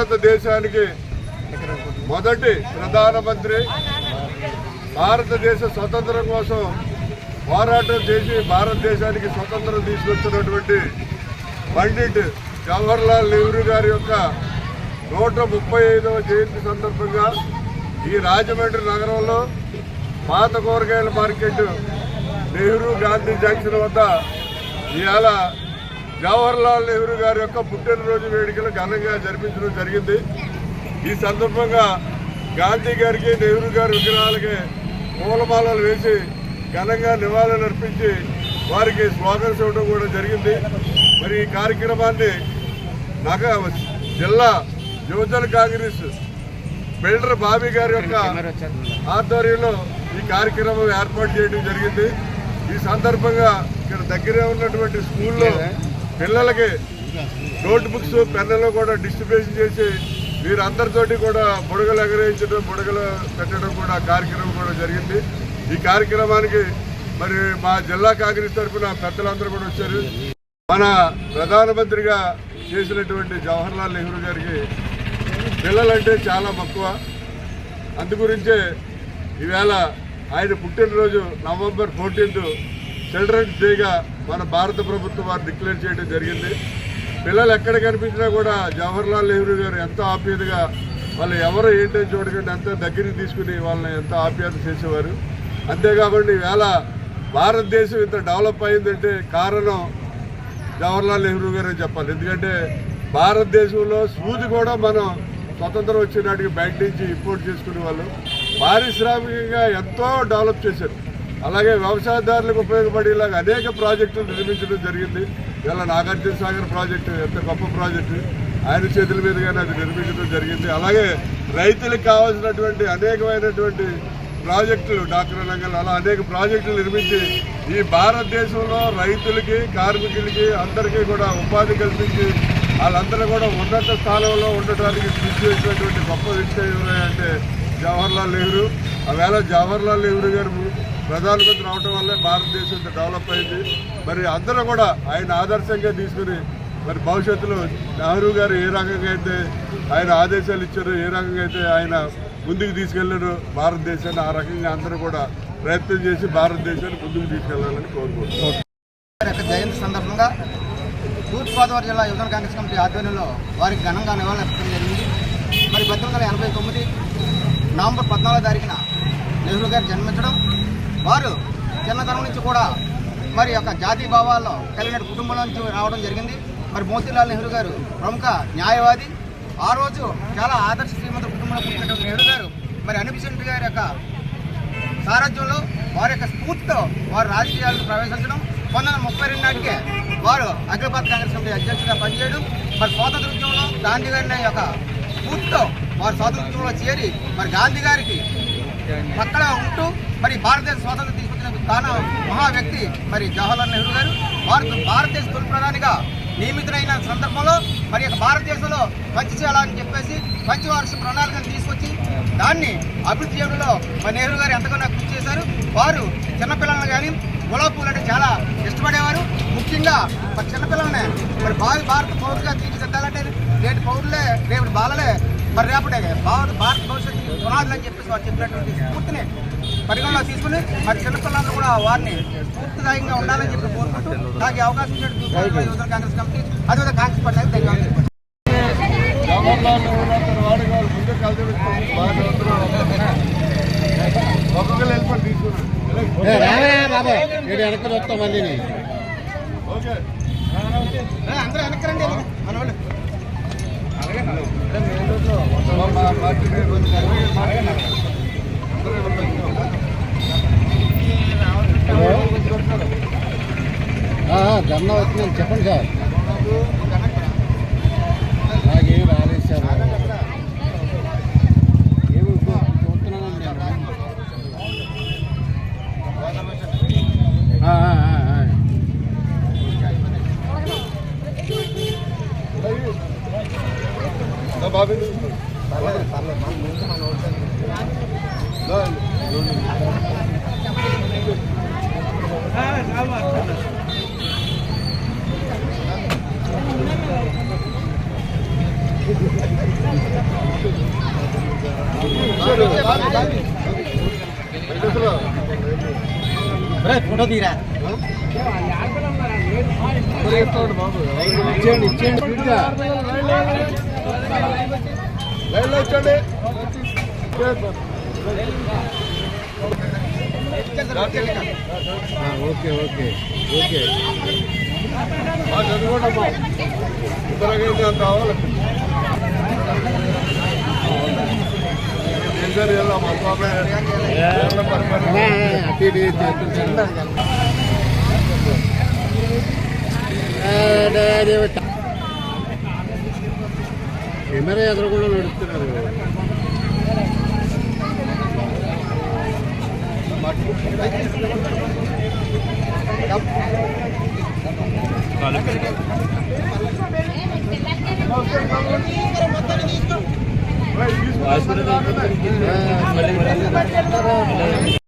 భారతదేశానికి మొదటి ప్రధానమంత్రి భారతదేశ స్వతంత్రం కోసం పోరాటం చేసి భారతదేశానికి స్వతంత్రం తీసుకొచ్చినటువంటి పండిట్ జవహర్లాల్ నెహ్రూ గారి యొక్క నూట ముప్పై ఐదవ జయంతి సందర్భంగా ఈ రాజమండ్రి నగరంలో పాత కూరగాయల మార్కెట్ నెహ్రూ గాంధీ జంక్షన్ వద్ద ఇవాళ జవహర్లాల్ నెహ్రూ గారి యొక్క పుట్టినరోజు వేడుకలు ఘనంగా జరిపించడం జరిగింది. ఈ సందర్భంగా గాంధీ గారికి నెహ్రూ గారి విగ్రహాలకి పూలమాలలు వేసి ఘనంగా నివాళులు అర్పించి వారికి స్వాగతం ఇవ్వడం కూడా జరిగింది. మరి ఈ కార్యక్రమాన్ని నగ జిల్లా యువజన కాంగ్రెస్ బిల్డర్ బాబీ గారి యొక్క ఆధ్వర్యంలో ఈ కార్యక్రమం ఏర్పాటు చేయడం జరిగింది. ఈ సందర్భంగా ఇక్కడ దగ్గరే ఉన్నటువంటి స్కూల్లో పిల్లలకి నోట్ బుక్స్ పెన్నులు కూడా డిస్ట్రిబ్యూషన్ చేసి వీరందరితోటి కూడా బుడగలు ఎగరేయించడం బుడగలు పెట్టడం కూడా కార్యక్రమం కూడా జరిగింది. ఈ కార్యక్రమానికి మరి మా జిల్లా కాంగ్రెస్ తరఫున పెద్దలందరూ కూడా వచ్చారు. మన ప్రధానమంత్రిగా చేసినటువంటి జవహర్లాల్ నెహ్రూ గారికి పిల్లలంటే చాలా మక్కువ. అందుగురించే ఈవేళ ఆయన పుట్టినరోజు నవంబర్ ఫోర్టీన్త్ చిల్డ్రన్స్ డేగా మన భారత ప్రభుత్వం వారు డిక్లేర్ చేయడం జరిగింది. పిల్లలు ఎక్కడ కనిపించినా కూడా జవహర్లాల్ నెహ్రూ గారు ఎంతో ఆప్యాయతగా వాళ్ళు ఎవరు ఏంటని చూడకుండా అంత దగ్గరికి తీసుకుని వాళ్ళని ఎంతో ఆప్యాయత చేసేవారు. అంతేకాకుండా ఈవేళ భారతదేశం ఇంత డెవలప్ అయిందంటే కారణం జవహర్లాల్ నెహ్రూ గారు చెప్పాలి. ఎందుకంటే భారతదేశంలో సూది కూడా మనం స్వతంత్రం వచ్చినాటికి బయట నుంచి ఇంపోర్ట్ చేసుకునే వాళ్ళు. పారిశ్రామికంగా ఎంతో డెవలప్ చేశారు. అలాగే వ్యవసాయదారులకు ఉపయోగపడేలాగా అనేక ప్రాజెక్టులు నిర్మించడం జరిగింది. ఇలా నాగార్జున సాగర్ ప్రాజెక్టు ఎంత గొప్ప ప్రాజెక్టు. ఆయన చేతుల మీదుగానే అది నిర్మించడం జరిగింది. అలాగే రైతులకు కావాల్సినటువంటి అనేకమైనటువంటి ప్రాజెక్టులు డాక్టర్ రంగంలో అలా అనేక ప్రాజెక్టులు నిర్మించి ఈ భారతదేశంలో రైతులకి కార్మికులకి అందరికీ కూడా ఉపాధి కల్పించి వాళ్ళందరూ కూడా ఉన్నత స్థానంలో ఉండటానికి కృషి చేసినటువంటి గొప్ప వ్యక్తి ఎవరంటే జవహర్లాల్ నెహ్రూ. ఆవేళ జవహర్లాల్ నెహ్రూ గారు ప్రధానమంత్రి రావటం వల్లే భారతదేశం ఇంత డెవలప్ అయింది. మరి అందరూ కూడా ఆయన ఆదర్శంగా తీసుకుని మరి భవిష్యత్తులో నెహ్రూ గారు ఏ రకంగా అయితే ఆయన ఆదేశాలు ఇచ్చారో ఏ రకంగా అయితే ఆయన ముందుకు తీసుకెళ్ళారు భారతదేశాన్ని ఆ రకంగా అందరూ కూడా ప్రయత్నం చేసి భారతదేశాన్ని ముందుకు తీసుకెళ్ళాలని కోరుకుంటున్నాం. జయంతి సందర్భంగా తూర్పుగోదావరి జిల్లా యువజన కాంగ్రెస్ కమిటీ ఆధ్వర్యంలో వారికి ఘనంగా నివాళులర్పించడం జరిగింది. మరి పంతొమ్మిది వందల ఎనభై తొమ్మిది నవంబర్ పద్నాలుగో తారీఖున నెహ్రూ గారు జన్మించడం వారు చిన్నతనం నుంచి కూడా మరి యొక్క జాతీయ భావాల్లో కలిగిన కుటుంబం నుంచి రావడం జరిగింది. మరి మోతీలాల్ నెహ్రూ గారు ప్రముఖ న్యాయవాది. ఆ రోజు చాలా ఆదర్శ శ్రీమంత కుటుంబంలో పుట్టినటువంటి నెహ్రూ గారు మరి అనిపిసెంట్ గారి యొక్క సారథ్యంలో వారి యొక్క స్ఫూర్తితో వారు రాజకీయాలకు ప్రవేశించడం. పంతొమ్మిది వందల ముప్పై రెండు నాటికే వారు అఖిల కాంగ్రెస్ కమిటీ అధ్యక్షుడిగా పనిచేయడం. మరి స్వాతంత్ర ఉద్యమంలో గాంధీ గారి యొక్క స్ఫూర్తితో వారు స్వాతంత్ర ఉద్యమంలో చేరి మరి గాంధీ గారికి పక్కన ఉంటూ మరి భారతదేశ స్వాతంత్రం తీసుకొచ్చిన తాన మహా వ్యక్తి మరి జవహర్లాల్ నెహ్రూ గారు. భారత భారతదేశ తొలి ప్రధానిగా నియమితులైన సందర్భంలో మరి భారతదేశంలో మంచి చేయాలని చెప్పేసి పంచవార్ష ప్రణాళికను తీసుకొచ్చి దాన్ని అభివృద్ధి చేయడంలో మరి నెహ్రూ గారు ఎంతగానో కృషి చేశారు. వారు చిన్నపిల్లలను కానీ గులాబీ పూలు అంటే చాలా ఇష్టపడేవారు. ముఖ్యంగా మరి చిన్నపిల్లల్ని మరి భావి భారత పౌరులుగా తీర్చిదిద్దాలంటే నేటి పౌరులే రేపు బాలలే మరి రేపటి భారత భారత భవిష్యత్తు పునాదులు అని చెప్పేసి వారు చెప్పినటువంటి స్ఫూర్తిని పరిగణలో తీసుకుని మరి చిన్నపిల్లలందరూ కూడా వారిని స్ఫూర్తిదాయంగా ఉండాలని చెప్పి కోరుకుంటూ నాకు అవకాశం ఇచ్చినటువంటి యువజన కాంగ్రెస్ కమిటీ అదేవిధంగా కాంగ్రెస్ పార్టీ ధన్యవాదాలు వెనక్కి వస్తాం మళ్ళీ అందరూ వెనక్కి రండి. మన వాళ్ళు ధర్నా వచ్చిందని చెప్పండి సార్ నాకేం రాలేదు సార్ ఏమి చూస్తున్నానండి నేను ఆ, ఆ, ఆ, ఆ. దా బాబు దా. ఫోటో తీరా. ఇచ్చేయండి ఇచ్చేయండి లైన్లో వచ్చండి ఓకే ఓకే ఓకే. చదువుకోండి అమ్మా. ఇద్దరు కావాలి? అవ్వాలి ఏం సార్ ఇలా మా ஆசீர்வாதம் மல்லிகை